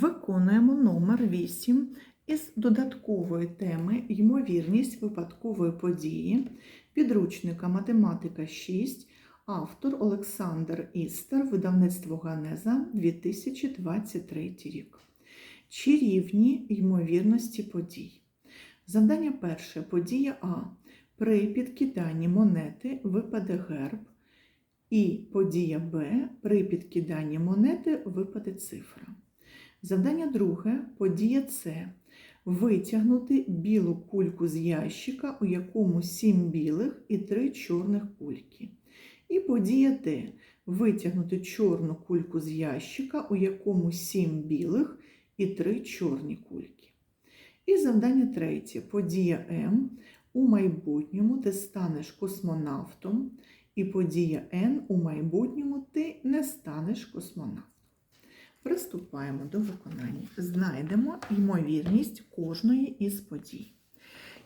Виконуємо номер 8 із додаткової теми Ймовірність випадкової події підручника Математика 6, автор Олександр Істер, видавництво Ганеза 2023 рік. Чи рівні ймовірності подій? Завдання перше. Подія А. При підкиданні монети випаде герб. І подія Б. При підкиданні монети випаде цифра. Завдання друге. Подія С. Витягнути білу кульку з ящика, у якому 7 білих і 3 чорних кульки. І подія Д. Витягнути чорну кульку з ящика, у якому 7 білих і 3 чорні кульки. І завдання третє. Подія М. У майбутньому ти станеш космонавтом. І подія Н у майбутньому ти не станеш космонавтом. Приступаємо до виконання. Знайдемо ймовірність кожної із подій.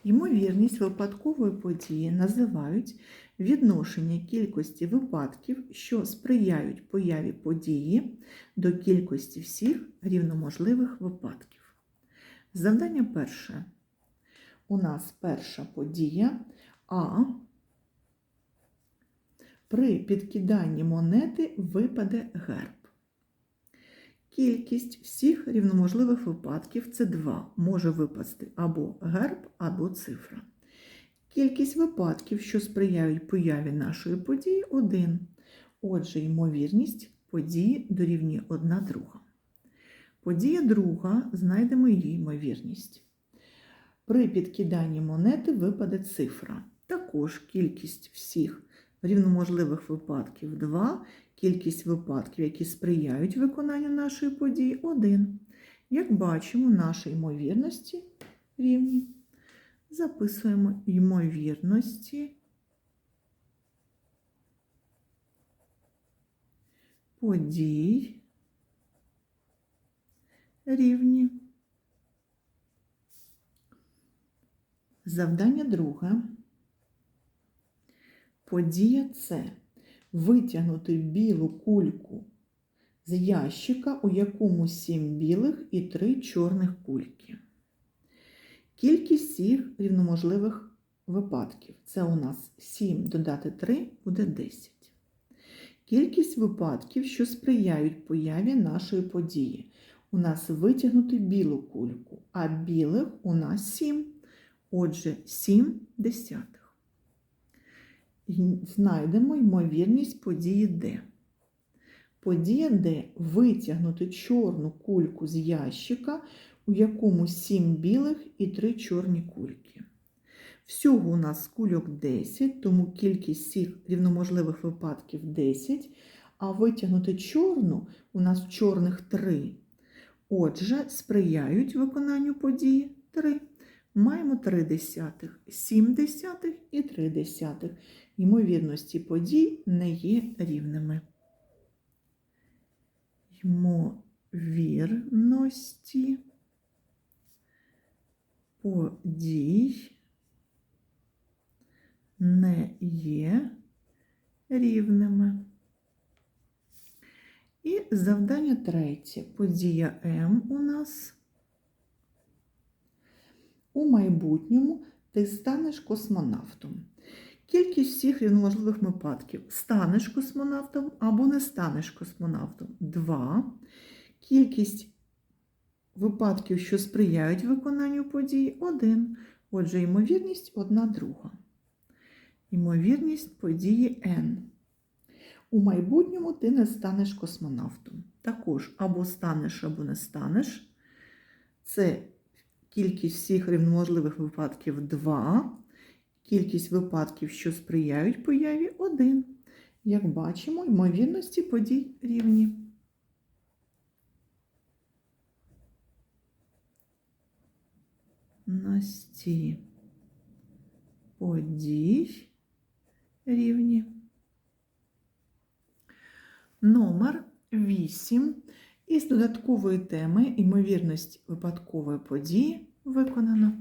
Ймовірність випадкової події називають відношення кількості випадків, що сприяють появі події до кількості всіх рівноможливих випадків. Завдання перше. У нас перша подія А. При підкиданні монети випаде герб. Кількість всіх рівноможливих випадків це 2. Може випасти або герб, або цифра. Кількість випадків, що сприяють появі нашої події 1. Отже, ймовірність події дорівнює 1 друга. Подія друга, знайдемо її ймовірність. При підкиданні монети випаде цифра. Також кількість всіх рівноможливих випадків 2, кількість випадків, які сприяють виконанню нашої події 1. Як бачимо, наші ймовірності рівні. Записуємо ймовірності подій рівні. Завдання друге. Подія С. Витягнути білу кульку з ящика, у якому 7 білих і 3 чорних кульки. Кількість всіх рівноможливих випадків. Це у нас 7 додати 3 буде 10. Кількість випадків, що сприяють появі нашої події. У нас витягнути білу кульку, а білих у нас 7. Отже, 7 десятих. Знайдемо ймовірність події Д. Подія Д витягнути чорну кульку з ящика, у якому 7 білих і 3 чорні кульки. Всього у нас кульок 10, тому кількість всіх рівноможливих випадків 10, а витягнути чорну у нас чорних 3. Отже, сприяють виконанню події 3. Маємо 3 десятих, 7 десятих і 3 десятих. Ймовірності подій не є рівними. Ймовірності подій не є рівними. І завдання третє. Подія М у нас. У майбутньому ти станеш космонавтом. Кількість всіх рівноможливих випадків. Станеш космонавтом або не станеш космонавтом. 2. Кількість випадків, що сприяють виконанню подій 1. Отже, ймовірність одна друга. Ймовірність події N. У майбутньому ти не станеш космонавтом. Також або станеш, або не станеш. Це кількість всіх рівноможливих випадків 2. Кількість випадків, що сприяють появі 1. Як бачимо, ймовірності подій рівні. Насті подій рівні. Номер 8 із додаткової теми ймовірність випадкової події виконано.